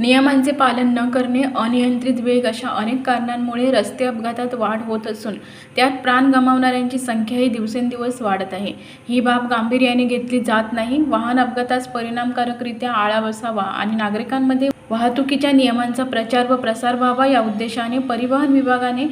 नियमांचे पालन न करणे अनियंत्रित वेग अशा अनेक कारणांमुळे रस्ते अपघातात वाढ होत असून त्यात प्राण गमावणाऱ्यांची संख्याही दिवसेंदिवस वाढत आहे. ही बाब गांभीर्याने घेतली जात नाही. वाहन अपघातास परिणामकारकरित्या आळा बसावा आणि नागरिकांमध्ये वाहतुकीच्या नियमांचा प्रचार व प्रसार व्हावा या उद्देशाने परिवहन विभागाने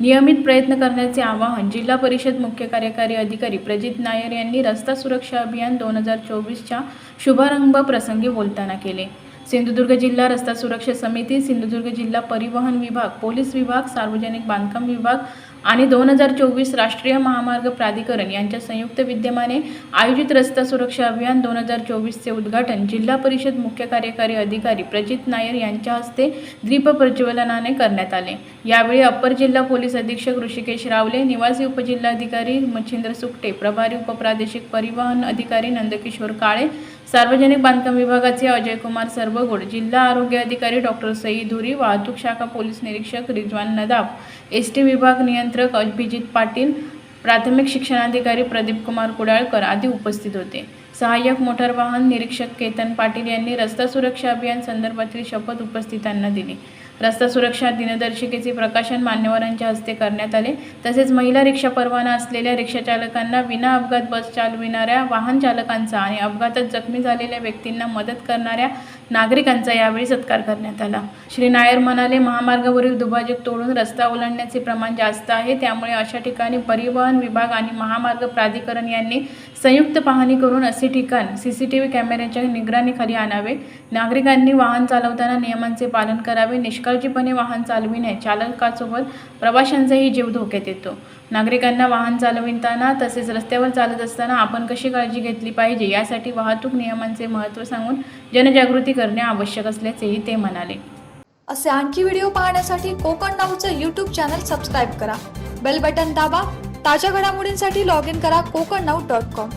नियमित प्रयत्न करण्याचे आवाहन जिल्हा परिषद मुख्य कार्यकारी अधिकारी प्रजित नायर यांनी रस्ता सुरक्षा अभियान दोन हजार चोवीसच्या शुभारंभ प्रसंगी बोलताना केले. सिंधुदुर्ग जिल्हा रस्ता सुरक्षा समिती सिंधुदुर्ग जिल्हा परिवहन विभाग पोलीस विभाग सार्वजनिक बांधकाम विभाग आणि दोन हजार चोवीस राष्ट्रीय महामार्ग प्राधिकरण यांच्या संयुक्त विद्यमाने आयोजित रस्ता सुरक्षा अभियान दोन हजार चोवीसचे उद्घाटन जिल्हा परिषद मुख्य कार्यकारी अधिकारी प्रजित नायर यांच्या हस्ते द्वीप प्रज्वलनाने करण्यात आले. यावेळी अप्पर जिल्हा पोलीस अधीक्षक ऋषिकेश रावले निवासी उपजिल्हाधिकारी मच्छिंद्र सुकटे प्रभारी उपप्रादेशिक परिवहन अधिकारी नंदकिशोर काळे सार्वजनिक बांधकाम विभागाचे अजयकुमार सर्वगोड जिल्हा आरोग्य अधिकारी डॉक्टर सई धुरी वाहतूक शाखा पोलीस निरीक्षक रिजवान नदाब एस टी विभाग नियंत्रण नियंत्रक अभिजित पाटील प्राथमिक शिक्षणाधिकारी प्रदीप कुमार कुडाळकर आदी उपस्थित होते. सहाय्यक मोटार वाहन निरीक्षक केतन पाटील यांनी रस्ता सुरक्षा अभियान संदर्भातील शपथ उपस्थितांना दिली. रस्ता सुरक्षा दिनदर्शिकेचे प्रकाशन मान्यवरांच्या हस्ते करण्यात आले. तसेच महिला रिक्षा परवाना असलेल्या रिक्षाचालकांना विना अपघात बस चालविणाऱ्या वाहन चालकांचा आणि अपघातात जखमी झालेल्या व्यक्तींना मदत करणाऱ्या नागरिकांचा यावेळी सत्कार करण्यात आला. श्री नायर म्हणाले महामार्गावरील दुभाजक तोडून रस्ता ओलांडण्याचे प्रमाण जास्त आहे. त्यामुळे अशा ठिकाणी परिवहन विभाग आणि महामार्ग प्राधिकरण यांनी संयुक्त पाहणी करून असे ठिकाण सी सी टी व्ही कॅमेऱ्याच्या निगराणीखाली आणावे. नागरिकांनी वाहन चालवताना नियमांचे पालन करावे. निष्काळजीपणे वाहन चालविणे चालकासोबत प्रवाशांचाही जीव धोक्यात येतो. नागरिकांना वाहन चालविताना तसेच रस्त्यावर चालत असताना आपण कशी काळजी घेतली पाहिजे यासाठी वाहतूक नियमांचे महत्त्व सांगून जनजागृती करणे आवश्यक असल्याचेही ते म्हणाले. असे आणखी व्हिडिओ पाहण्यासाठी कोकण नाऊचं यूट्यूब चॅनल सबस्क्राईब करा. बेल बटन दाबा. ताज्या घडामोडींसाठी लॉग इन करा कोकण नाऊ डॉट कॉम